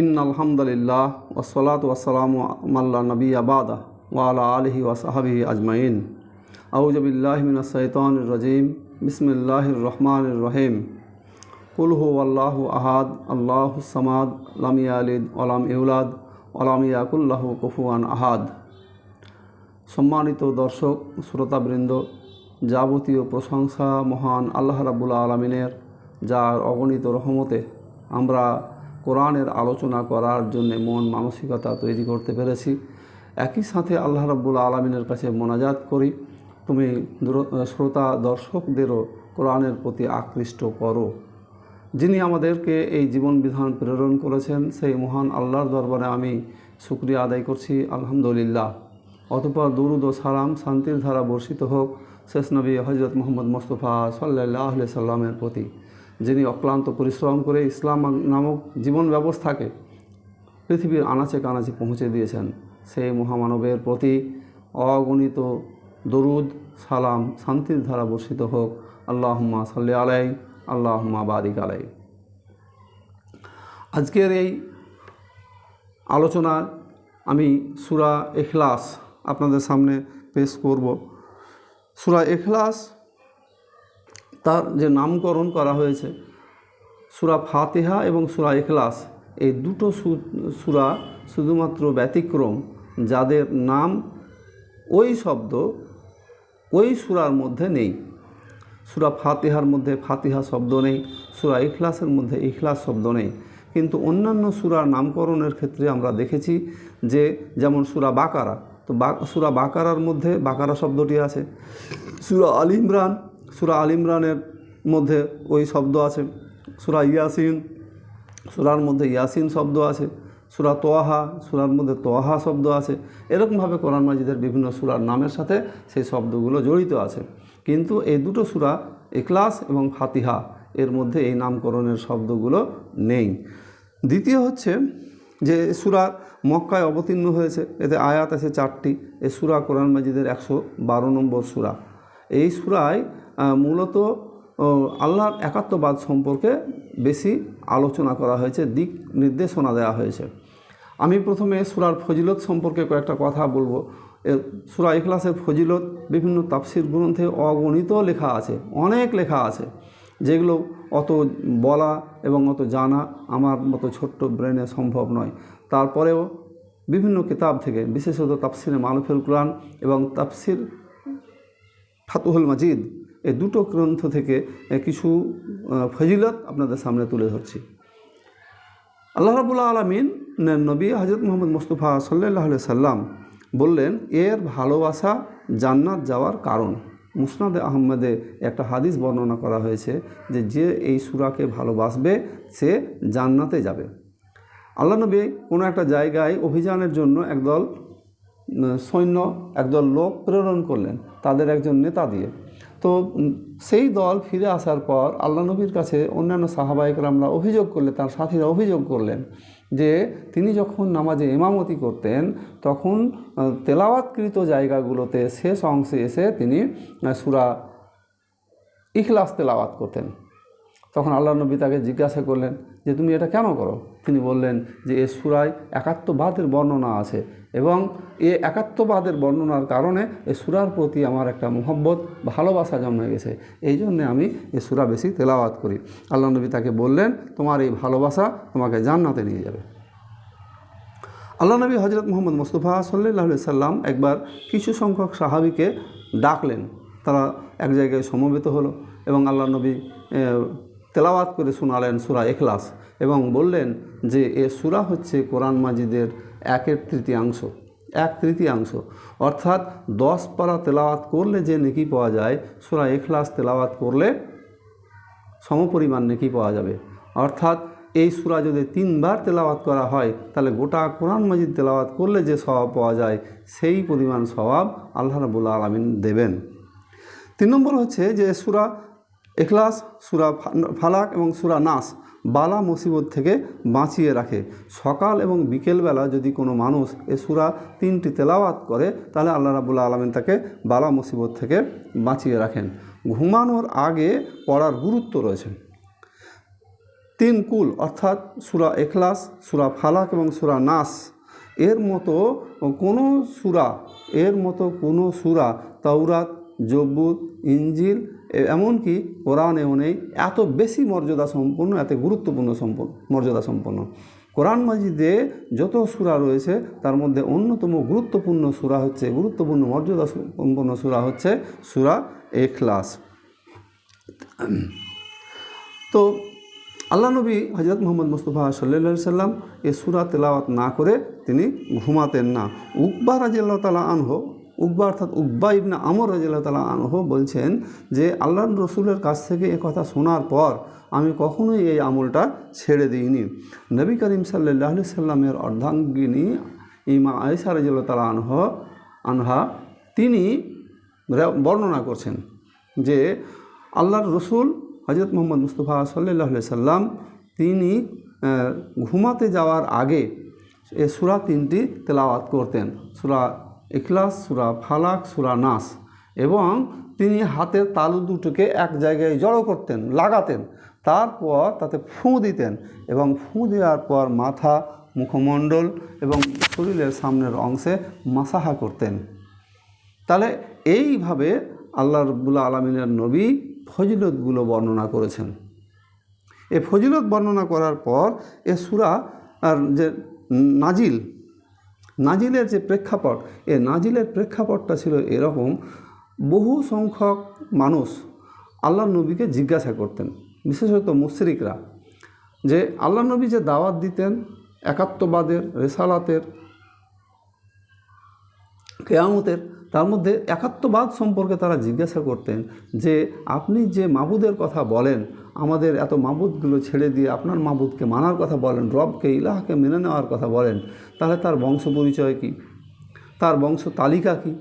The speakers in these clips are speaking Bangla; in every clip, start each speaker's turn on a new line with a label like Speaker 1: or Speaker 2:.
Speaker 1: ইন আলহামদুলিল্লাহ ওসলাত ওয়াসালাম মাল্লা নবী আবাদা ওয়ালা আলহি ওয়াসাহাবি আজমাইন। আউজবিল্লাহমিন সৈতান রাজিম। বিসমিল্লাহ রহমান রহিম। কুলহু আল্লাহ আহাদ, আল্লাহ সামাদ, লাম ইয়ালিদ ওলাম ইউলাদ ওলাম ইয়াকুল্লাহ কুফুয়ান আহাদ। সম্মানিত দর্শক, শ্রোতাবৃন্দ, যাবতীয় প্রশংসা মহান আল্লাহ রাবুল্লা আলমিনের, যার অগণিত রহমতে আমরা কোরআনের আলোচনা করার জন্য মন মানসিকতা তৈরি করতে পেরেছি। একই সাথে আল্লাহ রাবুল আলমিনের কাছে মোনাজাত করি, তুমি শ্রোতা দর্শকদেরও কোরআনের প্রতি আকৃষ্ট করো। যিনি আমাদেরকে এই জীবন বিধান প্রেরণ করেছেন, সেই মহান আল্লাহর দরবারে আমি শুক্রিয়া আদায় করছি, আলহামদুলিল্লাহ। অতপর দুরুদ ও সালাম শান্তির ধারা বর্ষিত হোক, শেষ নবী হজরত মোহাম্মদ মোস্তফা সাল্লাহ সাল্লামের প্রতি। যিনি অক্লান্ত পরিশ্রম করে ইসলাম নামক জীবন ব্যবস্থাকে পৃথিবীর আনাচে কানাচে পৌঁছে দিয়েছেন, সেই মহামানবের প্রতি অগণিত দরুদ, সালাম, শান্তির ধারা বর্ষিত হোক। আল্লাহম্মা সাল্লি আলাই আল্লাহম্মা বারিক আলাই আজকের এই আলোচনায় আমি সুরা এখলাস আপনাদের সামনে পেশ করব। সুরা এখলাস তার যে নামকরণ করা হয়েছে, সুরা ফাতিহা এবং সুরা এখলাস এই দুটো সুরা শুধুমাত্র ব্যতিক্রম, যাদের নাম ওই শব্দ ওই সুরার মধ্যে নেই। সুরা ফাতিহার মধ্যে ফাতিহা শব্দ নেই, সুরা ইখলাসের মধ্যে ইখলাস শব্দ নেই। কিন্তু অন্যান্য সুরার নামকরণের ক্ষেত্রে আমরা দেখেছি যে, যেমন সুরা বাকারা, তো বা, সুরা বাকারার মধ্যে বাকারা শব্দটি আছে। সুরা আল ইমরান সুরা আল ইমরানের মধ্যে ওই শব্দ আছে। সুরা ইয়াসিন, সুরার মধ্যে ইয়াসিন শব্দ আছে। সুরা তোয়াহা, সুরার মধ্যে তোয়াহা শব্দ আছে। এরকমভাবে কোরআন মাজিদের বিভিন্ন সুরার নামের সাথে সেই শব্দগুলো জড়িত আছে। কিন্তু এই দুটো সুরা এক্লাস এবং ফাতিহা, এর মধ্যে এই নামকরণের শব্দগুলো নেই। দ্বিতীয় হচ্ছে যে সুরা মক্কায় অবতীর্ণ হয়েছে। এতে আয়াত আছে চারটি। এ সুরা কোরআন মাজিদের একশো বারো নম্বর সুরা। এই সুরায় মূলত আল্লাহর একাত্মবাদ সম্পর্কে বেশি আলোচনা করা হয়েছে, দিক নির্দেশনা দেওয়া হয়েছে। আমি প্রথমে সুরার ফজিলত সম্পর্কে কয়েকটা কথা বলব। সুরা ইখলাসের ফজিলত, বিভিন্ন তাফসির গ্রন্থে অগণিত লেখা আছে, অনেক লেখা আছে, যেগুলো অত বলা এবং অত জানা আমার মতো ছোট্ট ব্রেনে সম্ভব নয়। তারপরেও বিভিন্ন কিতাব থেকে, বিশেষত তাফসিরে মালুফুল কোরআন এবং তাফসির ফাতুহুল মাজিদ এই দুটো গ্রন্থ থেকে কিছু ফজিলত আপনাদের সামনে তুলে ধরছি। আল্লাহ রাবুল্লাহ আলমিন নবী হজরত মোহাম্মদ মুস্তফা সাল্লাহ সাল্লাম বললেন, এর ভালোবাসা জান্নাত যাওয়ার কারণ। মুসনাদে আহমেদে একটা হাদিস বর্ণনা করা হয়েছে যে যে এই সুরাকে ভালোবাসবে, সে জান্নাতে যাবে। আল্লাহ নবী কোনো একটা জায়গায় অভিযানের জন্য একদল সৈন্য, একদল লোক প্রেরণ করলেন, তাদের একজন নেতা দিয়ে। তো সেই দল ফিরে আসার পর আল্লাহ নবীর কাছে অন্যান্য সাহাবাহিকরামরা অভিযোগ করলে, তার সাথীরা অভিযোগ করলেন যে তিনি যখন নামাজে ইমামতি করতেন, তখন তেলাওয়াতকৃত জায়গাগুলোতে শেষ অংশে এসে তিনি সুরা ইখলাস তেলাওয়াত করতেন। তখন আল্লাহ নবী তাকে জিজ্ঞাসা করলেন যে, তুমি এটা কেন করো? তিনি বললেন যে, এ সুরায় একাত্মবাদের বর্ণনা আছে এবং এ একাত্মবাদের বর্ণনার কারণে এ সুরার প্রতি আমার একটা মোহব্বত, ভালোবাসা জন্মে গেছে। এই জন্যে আমি এ সুরা বেশি তেলাওয়াত করি। আল্লাহ নবী তাকে বললেন, তোমার এই ভালোবাসা তোমাকে জান্নাতে নিয়ে যাবে। আল্লাহ নবী হজরত মোহাম্মদ মুস্তফা সাল্লাহ সাল্লাম একবার কিছু সংখ্যক সাহাবিকে ডাকলেন। তারা এক জায়গায় সমবেত হলো এবং আল্লাহ নবী তেলাওয়াত করে শোনালেন সুরা এখলাস এবং বললেন যে এ সুরা হচ্ছে কোরআন মাজিদের একের তৃতীয়াংশ, এক তৃতীয়াংশ। অর্থাৎ দশ পারা তেলাওয়াত করলে যে নেকি পাওয়া যায়, সুরা এখলাস তেলাওয়াত করলে সমপরিমাণ নেকি পাওয়া যাবে। অর্থাৎ এই সুরা যদি তিনবার তেলাওয়াত করা হয়, তাহলে গোটা কোরআন মাজিদ তেলাওয়াত করলে যে স্বভাব পাওয়া যায়, সেই পরিমাণ স্বভাব আল্লাহ রাবুল্লা আলমিন দেবেন। তিন নম্বর হচ্ছে যে সুরা এখলাস সুরা ফালাক এবং সুরা নাস বালা মুসিবত থেকে বাঁচিয়ে রাখে। সকাল এবং বিকেলবেলা যদি কোনো মানুষ এ সুরা তিনটি তেলাওয়াত করে, তাহলে আল্লাহ রাবুল্লাহ আলমিন তাকে বালা মুসিবত থেকে বাঁচিয়ে রাখেন। ঘুমানোর আগে পড়ার গুরুত্ব রয়েছে। তিন কুল, অর্থাৎ সুরা এখলাস, সুরা ফালাক এবং সুরা নাস, এর মতো কোনো সুরা, এর মতো কোনো সুরা তাওরাত জব্বুত ইঞ্জিল এমনকি কোরআনেও নেই। এত বেশি মর্যাদা সম্পন্ন, এত গুরুত্বপূর্ণ সম্পন্ন, মর্যাদা সম্পন্ন। কোরআন মাজিদে যত সুরা রয়েছে, তার মধ্যে অন্যতম গুরুত্বপূর্ণ সুরা হচ্ছে, গুরুত্বপূর্ণ মর্যাদা সম্পন্ন সুরা হচ্ছে সুরা এখলাস। তো আল্লাহ নবী হজরত মোহাম্মদ মুস্তফা সাল্লা সাল্লাম এ সুরা তেলাওয়াত না করে তিনি ঘুমাতেন না। উকবা রাজিয়াল্লাহ তালা আনহ উকবা অর্থাৎ উকবা ইবনা আমর রাজিয়াল্লাহ তালা আনহ বলছেন যে আল্লাহ রসুলের কাছ থেকে এ কথা শোনার পর আমি কখনোই এই আমলটা ছেড়ে দিইনি। নবী করিম সাল্লাহ সাল্লামের অর্ধাঙ্গিনী ইমা আয়সা রাজিয়াল্লাহ তালা আনহ, আনহা, তিনি বর্ণনা করছেন যে, আল্লাহর রসুল হজরত মোহাম্মদ মুস্তফা সাল্লাহ সাল্লাম, তিনি ঘুমাতে যাওয়ার আগে এ সুরা তিনটি তেলাওয়াত করতেন। সুরা ইখলাস সুরা, ফালাক সুরা নাস এবং তিনি হাতের তালু দুটোকে এক জায়গায় জড়ো করতেন, লাগাতেন। তারপর তাতে ফুঁ দিতেন এবং ফুঁ দেওয়ার পর মাথা, মুখমণ্ডল এবং শরীরের সামনের অংশে মাসাহা করতেন। তাহলে এইভাবে আল্লাহ রব্বুল্লা আলমিনের নবী ফজিলতগুলো বর্ণনা করেছেন। এ ফজিলত বর্ণনা করার পর এ সুরা আর যে নাজিল নাজিলের যে প্রেক্ষাপট, এ নাজিলের প্রেক্ষাপটটা ছিল এরকম, বহু সংখ্যক মানুষ আল্লাহ নবীকে জিজ্ঞাসা করতেন, বিশেষত মুশরিকরা, যে আল্লাহ নবী যে দাওয়াত দিতেন একাত্মবাদের, রেসালাতের, কেয়ামতের তার মধ্যে একাত্মবাদ সম্পর্কে তারা জিজ্ঞাসা করতেন যে, আপনি যে মাবুদের কথা বলেন, আমাদের এত মাবুদগুলো ছেড়ে দিয়ে আপনার মাবুদকে মানার কথা বলেন, রবকে, ইলাহকে মেনে নেওয়ার কথা বলেন, তাহলে তার বংশ পরিচয় কী? তার বংশ তালিকা কী?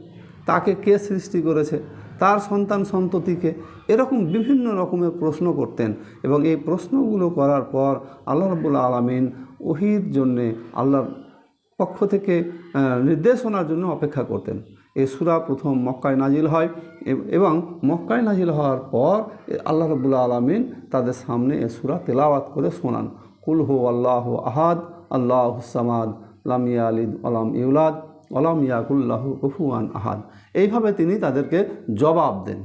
Speaker 1: তাকে কে সৃষ্টি করেছে? তার সন্তান সন্ততিকে? এরকম বিভিন্ন রকমের প্রশ্ন করতেন এবং এই প্রশ্নগুলো করার পর আল্লাহ রবুল্লা আলমিন ওহির জন্যে আল্লাহর পক্ষ থেকে নির্দেশনার জন্য অপেক্ষা করতেন। এই সুরা প্রথম মক্কায় নাজিল হয় এবং মক্কায় নাজিল হওয়ার পর আল্লাহ রবুল্লা আলমিন তাদের সামনে এ সুরা তেলাওয়াত করে শোনান। কুল হু আল্লাহ আহাদ, আল্লাহ সামাদ, লাম ইয়ালিদ আলাম ইউলাদ আলাম ইয়াকুল্লাহ কুফুয়ান আহাদ। এইভাবে তিনি তাদেরকে জবাব দেন।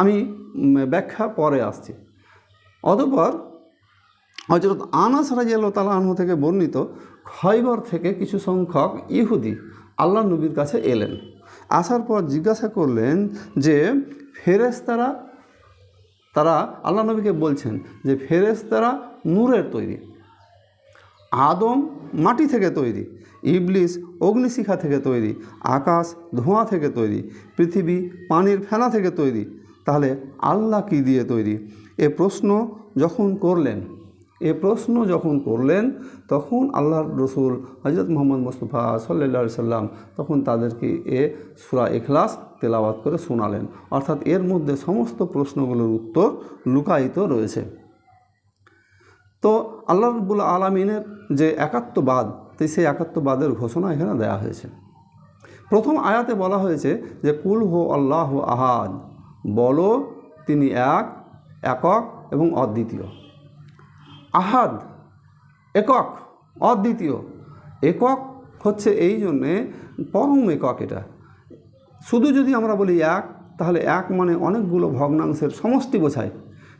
Speaker 1: আমি ব্যাখ্যা পরে আসছি। অতপর হজরত আনাস রাজিয়াল্লাহ তালা আনহু থেকে বর্ণিত খয়বর থেকে কিছু সংখ্যক ইহুদি আল্লাহ নবীর কাছে এলেন। আসার পর জিজ্ঞাসা করলেন যে, ফেরেশতারা, তারা আল্লাহ নবীকে বলছেন যে, ফেরেশতারা নূরের তৈরি, আদম মাটি থেকে তৈরি, ইবলিস অগ্নিশিখা থেকে তৈরি, আকাশ ধোঁয়া থেকে তৈরি, পৃথিবী পানির ফেনা থেকে তৈরি। তাহলে আল্লাহ কি দিয়ে তৈরি? এ প্রশ্ন যখন করলেন এ প্রশ্ন যখন করলেন, তখন আল্লাহর রসুল হজরত মোহাম্মদ মুস্তফা সাল্লা সাল্লাম তখন তাদেরকে এ সুরা এখলাস তেলাওয়াত করে শোনালেন। অর্থাৎ এর মধ্যে সমস্ত প্রশ্নগুলোর উত্তর লুকায়িত রয়েছে। তো আল্লাহ রব্বুল আলমিনের যে একাত্মবাদ, তো সেই একাত্মবাদের ঘোষণা এখানে দেয়া হয়েছে। প্রথম আয়াতে বলা হয়েছে যে, কুল হো আল্লাহ আহাদ। বলো, তিনি এক, একক এবং অদ্বিতীয়। আহাদ, একক, অদ্বিতীয়। একক হচ্ছে এই জন্যে পরম একক এটা। শুধু যদি আমরা বলি এক, তাহলে এক মানে অনেকগুলো ভগ্নাংশের সমষ্টি বোঝায়।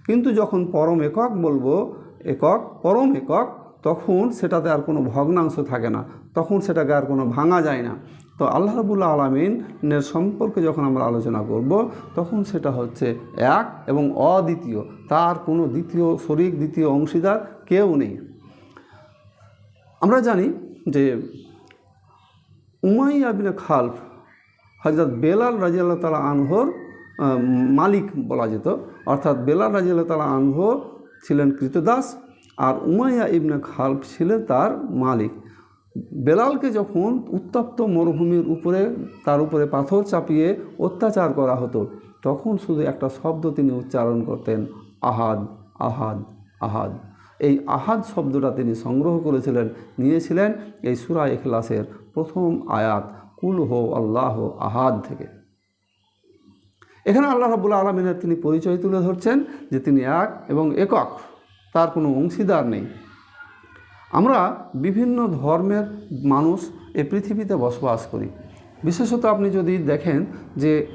Speaker 1: কিন্তু যখন পরম একক বলব, একক, পরম একক, তখন সেটাতে আর কোনো ভগ্নাংশ থাকে না। তখন সেটাকে আর কোনো ভাঙা যায় না। তো আল্লাহ রবুল্লা আলমিনের সম্পর্কে যখন আমরা আলোচনা করব, তখন সেটা হচ্ছে এক এবং অদ্বিতীয়। তার কোনো দ্বিতীয় শরিক, দ্বিতীয় অংশীদার কেউ নেই। আমরা জানি যে উমাই বিন খালফ হজরত বেলাল রাজিয়াল্লাহ তালা আনহর মালিক বলা যেত। অর্থাৎ বেলাল রাজিয়াল্লাহ তালা আনহ ছিলেন কৃতদাস আর উমাইয়া ইবনে খালফ ছিলেন তার মালিক। বেলালকে যখন উত্তপ্ত মরুভূমির উপরে, তার উপরে পাথর চাপিয়ে অত্যাচার করা হতো। তখন শুধু একটা শব্দ তিনি উচ্চারণ করতেন, আহাদ আহাদ আহাদ। এই আহাদ শব্দটা তিনি সংগ্রহ করেছিলেন, নিয়েছিলেন এই সুরা এখলাসের প্রথম আয়াত, কুল হো আল্লাহ আহাদ থেকে। এখানে আল্লাহ রাবুল্লাহ আলমিনের তিনি পরিচয় তুলে ধরছেন যে তিনি এক এবং একক, তার কোনো অংশীদার নেই। আমরা বিভিন্ন ধর্মের মানুষ এই পৃথিবীতে বসবাস করি। বিশেষত আপনি যদি দেখেন যে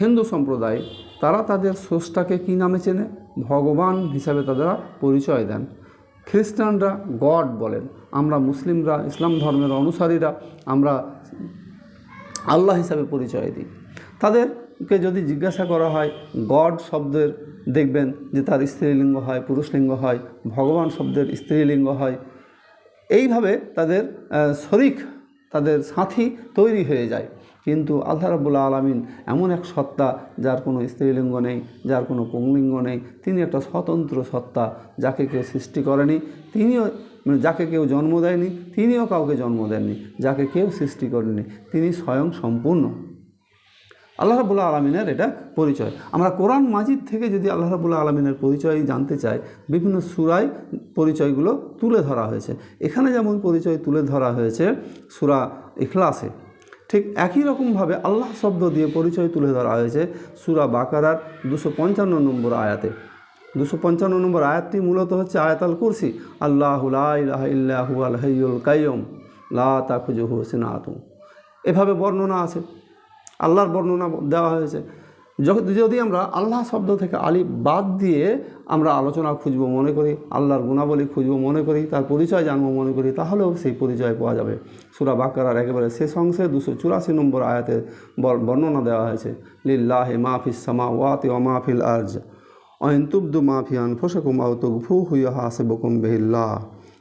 Speaker 1: হিন্দু সম্প্রদায়, তারা তাদের স্রষ্টাকে কী নামে চেনে? ভগবান হিসাবে তারা পরিচয় দেন। খ্রিস্টানরা গড বলেন। আমরা মুসলিমরা, ইসলাম ধর্মের অনুসারীরা আমরা আল্লাহ হিসাবে পরিচয় দিই। তাদেরকে যদি জিজ্ঞাসা করা হয়, গড শব্দের দেখবেন যে তার স্ত্রীলিঙ্গ হয়, পুরুষলিঙ্গ হয়, ভগবান শব্দের স্ত্রীলিঙ্গ হয় এইভাবে তাদের শরিক তাদের সাথী তৈরি হয়ে যায়। কিন্তু আল্লাহ রাবুল্লাহ আলমিন এমন এক সত্তা, যার কোনো স্ত্রীলিঙ্গ নেই, যার কোনো পুংলিঙ্গ নেই। তিনি একটা স্বতন্ত্র সত্তা যাকে কেউ সৃষ্টি করেনি, তিনিও মানে যাকে কেউ জন্ম দেয়নি, তিনিও কাউকে জন্ম দেননি, যাকে কেউ সৃষ্টি করেনি। তিনি স্বয়ং সম্পূর্ণ। আল্লাহ রাবুল্লাহ আলমিনের এটা পরিচয়। আমরা কোরআন মাজিদ থেকে যদি আল্লাহ রাবুল্লাহ আলমিনের পরিচয় জানতে চাই, বিভিন্ন সুরায় পরিচয়গুলো তুলে ধরা হয়েছে। এখানে যেমন পরিচয় তুলে ধরা হয়েছে, সুরা ইখলাসে, ঠিক একই রকমভাবে আল্লাহ শব্দ দিয়ে পরিচয় তুলে ধরা হয়েছে সুরা বাকারার দুশো পঞ্চান্ন নম্বর আয়াতে। দুশো পঞ্চান্ন নম্বর আয়াতটি মূলত হচ্ছে আয়াতাল কুরসি, আল্লাহ ইল্লাহু আল কাইয়ুম, লা তাখুজুহু সিনাতুম এভাবে বর্ণনা আছে। আল্লাহর বর্ণনা দেওয়া হয়েছে। যদি আমরা আল্লাহ শব্দ থেকে আলিফ বাদ দিয়ে আমরা আলোচনা খুঁজবো মনে করি, আল্লাহর গুণাবলী খুঁজবো মনে করি, তার পরিচয় জানব মনে করি, তাহলেও সেই পরিচয় পাওয়া যাবে। সুরা বাকারার একেবারে শেষ অংশে দুশো চুরাশি নম্বর আয়াতে বর্ণনা দেওয়া হয়েছে, লিল্লাহে মাহফিস সামা ওয়াতে ও মাহফিল আর্জ। অয়ন তুবদু মাফিয়ান ফসকুম আউ তুগফু হুইয়া হাসিবকুম বিহিল্লাহ।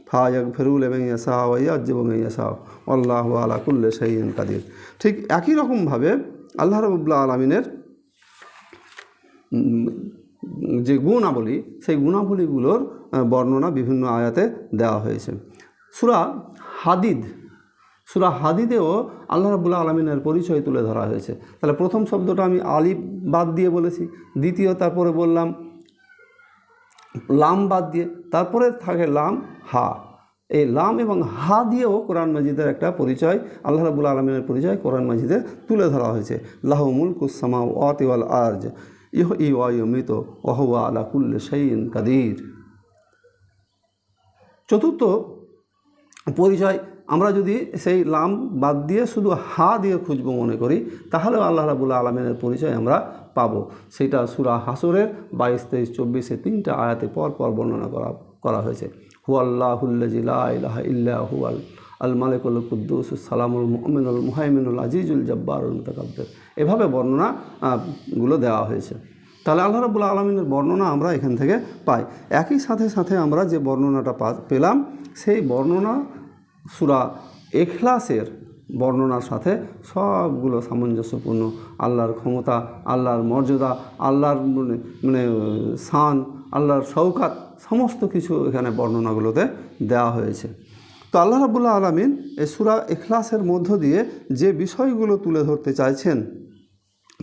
Speaker 1: ফায়াক ফেরুল এবং ইয়াসা ওয়াজ এবং ইয়াসা আল্লাহ আলা কুল্লে শাইন কাদির। ঠিক একই রকমভাবে আল্লাহ রবুল্লাহ আলমিনের যে গুণাবলী, সেই গুণাবলীগুলোর বর্ণনা বিভিন্ন আয়াতে দেওয়া হয়েছে। সুরা হাদিদ, সুরা হাদিদেও আল্লাহ রাবুল্লাহ আলমিনের পরিচয় তুলে ধরা হয়েছে। তাহলে প্রথম শব্দটা আমি আলিফ বাদ দিয়ে বলেছি, দ্বিতীয় তারপরে বললাম লাম বাদ দিয়ে, তারপরে থাকে লাম, হা। এই লাম এবং হা দিয়েও কোরআন মাজিদের একটা পরিচয়, আল্লাহ রাবুল আলমিনের পরিচয় কোরআন মাজিদে তুলে ধরা হয়েছে। লাহমুল কুসামা ওয়াতিওয়াল আর্জ, ইহ ই ওয়াইমিত ওহুয়া আলা কুল্লে শাইন কাদির। চতুর্থ পরিচয়, আমরা যদি সেই লাম বাদ দিয়ে শুধু হা দিয়ে খুঁজবো মনে করি, তাহলেও আল্লাহ রাবুল্লাহ আলমিনের পরিচয় আমরা পাবো। সেটা সুরা হাসরের বাইশ, তেইশ, চব্বিশে তিনটা আয়াতে পর পর বর্ণনা করা করা হয়েছে। হু আল্লাহুল্লাজিলা ইলাহা ইল্লা হুয়াল আল মালিকুল কুদ্দুস সালামুল মুমিনুল মুহাইমিনুল আজিজুল জব্বারুল মুতাকাব্বির। এভাবে বর্ণনা গুলো দেওয়া হয়েছে। তাহলে আল্লাহ রাবুল্লাহ আলমিনের বর্ণনা আমরা এখান থেকে পাই। একই সাথে সাথে আমরা যে বর্ণনাটা পেলাম, সেই বর্ণনা সুরা এখলাসের বর্ণনার সাথে সবগুলো সামঞ্জস্যপূর্ণ। আল্লাহর ক্ষমতা, আল্লাহর মর্যাদা, আল্লাহর মানে মানে শান, আল্লাহর শৌকাত সমস্ত কিছু এখানে বর্ণনাগুলোতে দেওয়া হয়েছে। তো আল্লাহ রাবুল্লাহ আলমিন এই সুরা এখলাসের মধ্য দিয়ে যে বিষয়গুলো তুলে ধরতে চাইছেন,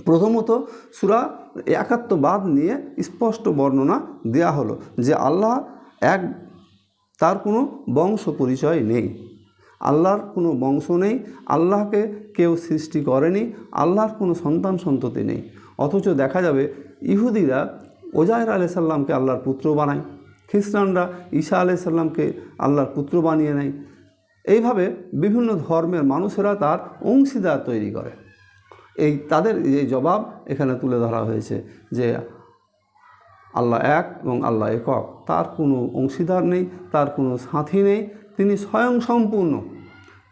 Speaker 1: প্রথমত সুরা একাত্মবাদ নিয়ে স্পষ্ট বর্ণনা দেয়া হলো যে আল্লাহ এক, তার কোনো বংশ পরিচয় নেই। আল্লাহর কোনো বংশ নেই, আল্লাহকে কেউ সৃষ্টি করেনি, আল্লাহর কোনো সন্তান সন্ততি নেই। অথচ দেখা যাবে ইহুদিরা ওজায়ের আলাই সাল্লামকে আল্লাহর পুত্র বানায়, খ্রিস্টানরা ঈশা আলাই সাল্লামকে আল্লাহর পুত্র বানিয়ে নেয়। এইভাবে বিভিন্ন ধর্মের মানুষেরা তার অংশীদার তৈরি করে। এই তাদের এই জবাব এখানে তুলে ধরা হয়েছে যে আল্লাহ এক এবং আল্লাহ একক। তার কোনো অংশীদার নেই, তার কোনো সাথী নেই, তিনি স্বয়ং সম্পূর্ণ।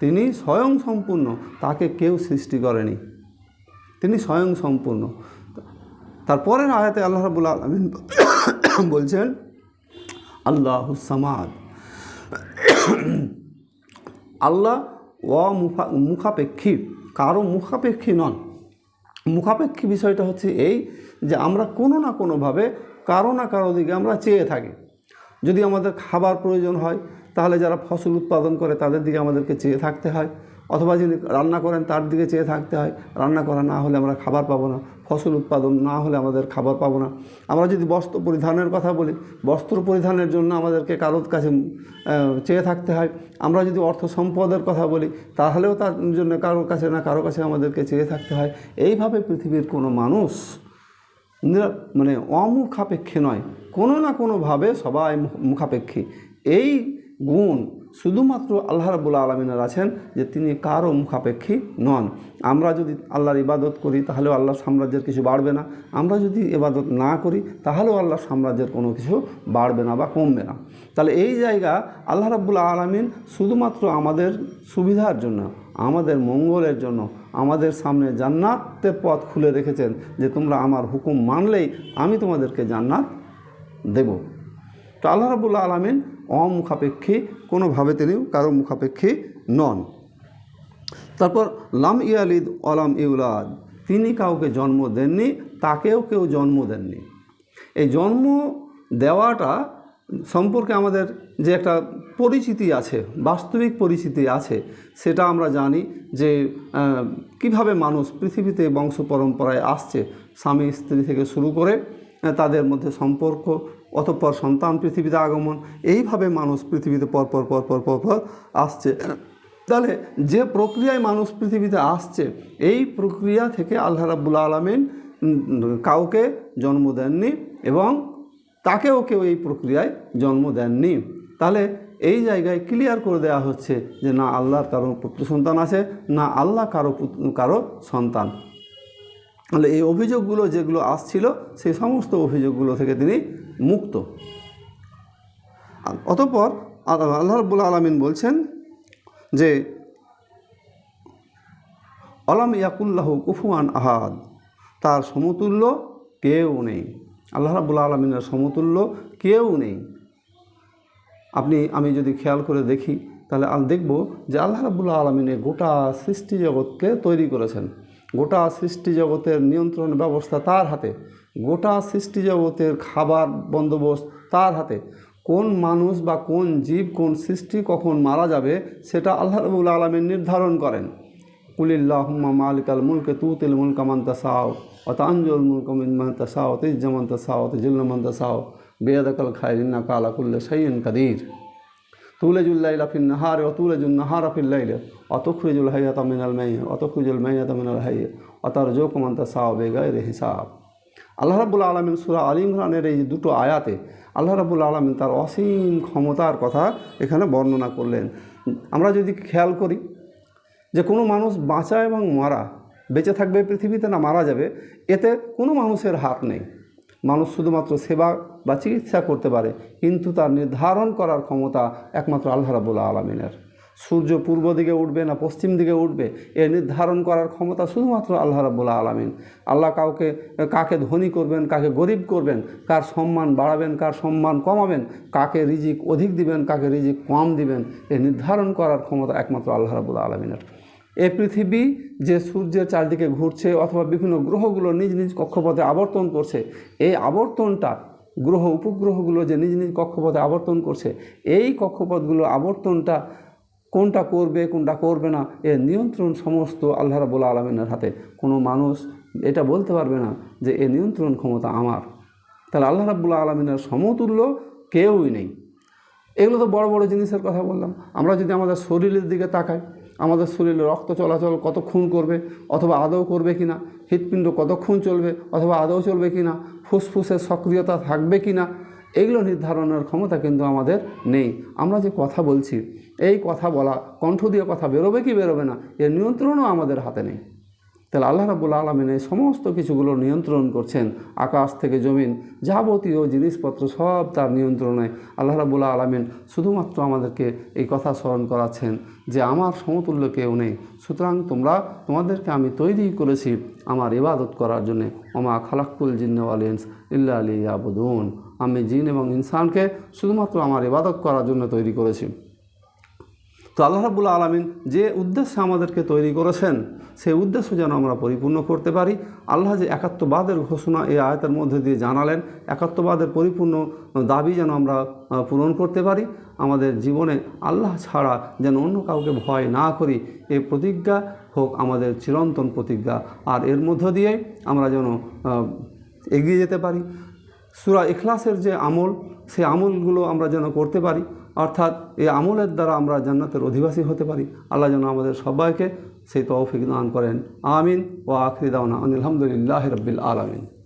Speaker 1: তিনি স্বয়ং সম্পূর্ণ, তাকে কেউ সৃষ্টি করেনি। তিনি স্বয়ং সম্পূর্ণ। তারপরের আয়াতে আল্লাহ রাবুল আলমিন বলছেন, আল্লাহ সামাদ। আল্লাহ অমুখা মুখাপেক্ষী, কারও মুখাপেক্ষী নন। মুখাপেক্ষী বিষয়টা হচ্ছে এই যে আমরা কোনো না কোনোভাবে কারও না কারও দিকে আমরা চেয়ে থাকি। যদি আমাদের খাবার প্রয়োজন হয় তাহলে যারা ফসল উৎপাদন করে তাদের দিকে আমাদেরকে চেয়ে থাকতে হয়। অথবা যিনি রান্না করেন তার দিকে চেয়ে থাকতে হয়। রান্না করা না হলে আমরা খাবার পাবো না। ফসল উৎপাদন না হলে আমাদের খাবার পাবো না। আমরা যদি বস্ত্র পরিধানের কথা বলি, বস্ত্র পরিধানের জন্য আমাদেরকে কারোর কাছে চেয়ে থাকতে হয়। আমরা যদি অর্থ সম্পদের কথা বলি, তাহলেও তার জন্য কারোর কাছে না কারও কাছে আমাদেরকে চেয়ে থাকতে হয়। এইভাবে পৃথিবীর কোনো মানুষ মানে অমুখাপেক্ষে নয়। কোনো না কোনোভাবে সবাই মুখ- মুখাপেক্ষী। এই গুণ শুধুমাত্র আল্লাহ রাবুল্লা আলমিনের আছেন যে তিনি কারও মুখাপেক্ষী নন। আমরা যদি আল্লাহর ইবাদত করি, তাহলেও আল্লাহর সাম্রাজ্যের কিছু বাড়বে না। আমরা যদি ইবাদত না করি, তাহলেও আল্লাহর সাম্রাজ্যের কোনো কিছু বাড়বে না বা কমবে না। তাহলে এই জায়গা আল্লাহ রাবুল্লা আলমিন শুধুমাত্র আমাদের সুবিধার জন্য, আমাদের মঙ্গলের জন্য, আমাদের সামনে জান্নাতের পথ খুলে রেখেছেন যে তোমরা আমার হুকুম মানলেই আমি তোমাদেরকে জান্নাত দেব। তো আল্লাহ রাবুল্লা আলমিন অমুখাপেক্ষী, কোনোভাবে তিনি কারও মুখাপেক্ষী নন। তারপর, লাম ইয়ালিদ অলাম ইউলাদ, তিনি কাউকে জন্ম দেননি, তাকেও কেউ জন্ম দেননি। এই জন্ম দেওয়াটা সম্পর্কে আমাদের যে একটা পরিচিতি আছে, বাস্তবিক পরিচিতি আছে, সেটা আমরা জানি যে কীভাবে মানুষ পৃথিবীতে বংশ পরম্পরায় আসছে, স্বামী স্ত্রী থেকে শুরু করে তাদের মধ্যে সম্পর্ক অতঃপর সন্তান পৃথিবীতে আগমন, এইভাবে মানুষ পৃথিবীতে পরপর পরপর পরপর আসছে। তাহলে যে প্রক্রিয়ায় মানুষ পৃথিবীতে আসছে, এই প্রক্রিয়া থেকে আল্লাহ রাবুল আলমিন কাউকে জন্ম দেননি এবং তাকেও কেউ এই প্রক্রিয়ায় জন্ম দেননি। তাহলে এই জায়গায় ক্লিয়ার করে দেওয়া হচ্ছে যে না আল্লাহর কারও পুত্র সন্তান আছে, না আল্লাহ কারও কারও সন্তান। তাহলে এই অভিযোগগুলো যেগুলো আসছিল, সেই সমস্ত অভিযোগগুলো থেকে তিনি মুক্ত। অতঃপর আল্লাহ রব্বুল আলমিন বলছেন যে, অলাম ইয়াকুল্লাহ কুফুয়ান আহাদ তার সমতুল্য কেউ নেই। আল্লাহ রাবুল আলমিনের সমতুল্য কেউ নেই। আপনি, আমি যদি খেয়াল করে দেখি, তাহলে দেখব যে আল্লাহ রাবুল্লাহ আলমিনে গোটা সৃষ্টি জগৎকে তৈরি করেছেন। গোটা সৃষ্টি জগতের নিয়ন্ত্রণ ব্যবস্থা তার হাতে। গোটা সৃষ্টি জগতের খাবার বন্দোবস্ত তার হাতে। কোন মানুষ বা কোন জীব, কোন সৃষ্টি কখন মারা যাবে, সেটা আল্লাহ রবুল আলমিন নির্ধারণ করেন। কুলিল্লাহুম্মা মালিকাল মুলকে তুতিল মুলকা তাসাও অতাঞ্জল মুলক মিম্মান তাসাও তিজ্জামান তাসাও তিজুল্লামান তাসাও বেয়াদাকাল খায়রিন্না কালা কুল্লে সাইয়িন কাদির। তুলেজুল লাইলা ফিন নাহারে অতুলেজুল নাহারা ফিল লাইলে অতখরিজুল হাইয়াতা মিনাল মাইয়া অতখরিজুল মাইয়াতা মিনাল হাইয়া অতার জোকমান সাও বেগায় রে হিসাব। আল্লাহ রাবুল আলমিন সুরা আলী ইমরানের এই দুটো আয়াতে আল্লাহ রাবুল আলমিন তার অসীম ক্ষমতার কথা এখানে বর্ণনা করলেন। আমরা যদি খেয়াল করি যে কোনো মানুষ বাঁচা এবং মারা, বেঁচে থাকবে পৃথিবীতে না মারা যাবে, এতে কোনো মানুষের হাত নেই। মানুষ শুধুমাত্র সেবা বা চিকিৎসা করতে পারে, কিন্তু তার নির্ধারণ করার ক্ষমতা একমাত্র আল্লাহ রাবুল্লাহ আলমিনের। সূর্য পূর্ব দিকে উঠবে না পশ্চিম দিকে উঠবে, এ নির্ধারণ করার ক্ষমতা শুধুমাত্র আল্লাহ রাবুল্লাহ আলমিন। আল্লাহ কাউকে, কাকে ধনী করবেন, কাকে গরিব করবেন, কার সম্মান বাড়াবেন, কার সম্মান কমাবেন, কাকে রিজিক অধিক দিবেন, কাকে রিজিক কম দিবেন, এ নির্ধারণ করার ক্ষমতা একমাত্র আল্লাহ রাবুল্লাহ আলমিনের। এ পৃথিবী যে সূর্যের চারদিকে ঘুরছে অথবা বিভিন্ন গ্রহগুলো নিজ নিজ কক্ষপথে আবর্তন করছে, এই আবর্তনটা গ্রহ উপগ্রহগুলো যে নিজ নিজ কক্ষপথে আবর্তন করছে, এই কক্ষপথগুলো আবর্তনটা কোনটা করবে কোনটা করবে না এর নিয়ন্ত্রণ সমস্ত আল্লাহ রাবুল আলমিনের হাতে। কোনো মানুষ এটা বলতে পারবে না যে এ নিয়ন্ত্রণ ক্ষমতা আমার। তাহলে আল্লাহ রাবুল আলমিনের সমতুল্য কেউই নেই। এগুলো তো বড় বড় জিনিসের কথা বললাম। আমরা যদি আমাদের শরীরের দিকে তাকাই, আমাদের শরীরে রক্ত চলাচল কতক্ষণ করবে, অথবা আদৌ করবে কি না হৃৎপিণ্ড কতক্ষণ চলবে, অথবা আদৌ চলবে কি না ফুসফুসের সক্রিয়তা থাকবে কি না এগুলো নির্ধারণের ক্ষমতা কিন্তু আমাদের নেই। আমরা যে কথা বলছি, এই কথা বলা, কণ্ঠ দিয়ে কথা বেরোবে কি বেরোবে না, এর নিয়ন্ত্রণও আমাদের হাতে নেই। তাহলে আল্লাহ রাবুল আলমিন এই সমস্ত কিছুগুলো নিয়ন্ত্রণ করছেন আকাশ থেকে জমিন যাবতীয় জিনিসপত্র সব তার নিয়ন্ত্রণে। আল্লাহ রাবুল আলমিন শুধুমাত্র আমাদেরকে এই কথা স্মরণ করাচ্ছেন যে আমার সমতুল্য কেউ নেই। সুতরাং তোমরা, তোমাদেরকে আমি তৈরি করেছি আমার ইবাদত করার জন্যে। অমা খালাকুল জিন্নওয়ালিন্স ইল্লা আলী আবুদুন আমি জিন এবং ইনসানকে শুধুমাত্র আমার ইবাদত করার জন্য তৈরি করেছি। তো আল্লাহ রাবুল আলমিন যে উদ্দেশ্যে আমাদেরকে তৈরি করেছেন, সেই উদ্দেশ্য যেন আমরা পরিপূর্ণ করতে পারি। আল্লাহ যে একাত্মবাদের ঘোষণা এই আয়তের মধ্যে দিয়ে জানালেন, একাত্মবাদের পরিপূর্ণ দাবি যেন আমরা পূরণ করতে পারি। আমাদের জীবনে আল্লাহ ছাড়া যেন অন্য কাউকে ভয় না করি এই প্রতিজ্ঞা হোক আমাদের চিরন্তন প্রতিজ্ঞা। আর এর মধ্য দিয়ে আমরা যেন এগিয়ে যেতে পারি। সুরা ইখলাসের যে আমল, সেই আমলগুলো আমরা যেন করতে পারি। অর্থাৎ এই আমলের দ্বারা আমরা জান্নাতের অধিবাসী হতে পারি। আল্লাহ যেন আমাদের সবাইকে সেই তৌফিক দান করেন। আমিন। ও আখরি দাওনা আলহামদুলিল্লাহ রব্বিল আলমিন।